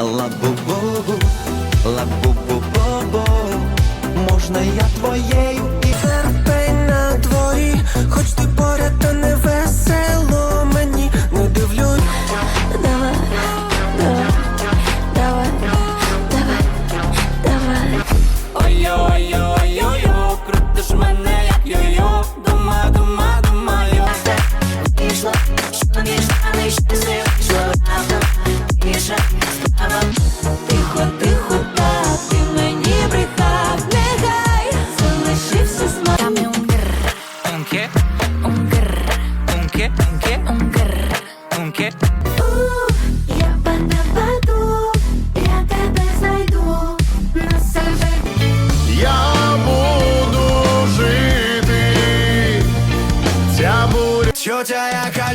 Лабу-бобу, лабу-бу-бобу можна я твоєю і терпень на дворі, хоч ти поряд, то не весело мені не дивлюсь. Давай, давай, давай, давай, давай. Ой-ой-ой-ой-ой, крутиш мене, як йо-йо, дума, дума, дума, йо. Пішла, що пішла, не йшла. un grr. ¿Un qué? ¿Un qué? Un grr. ¿Un qué? У, я паду, я тебе знайду на себе. Я буду жити. Ця буря. Тьотя яка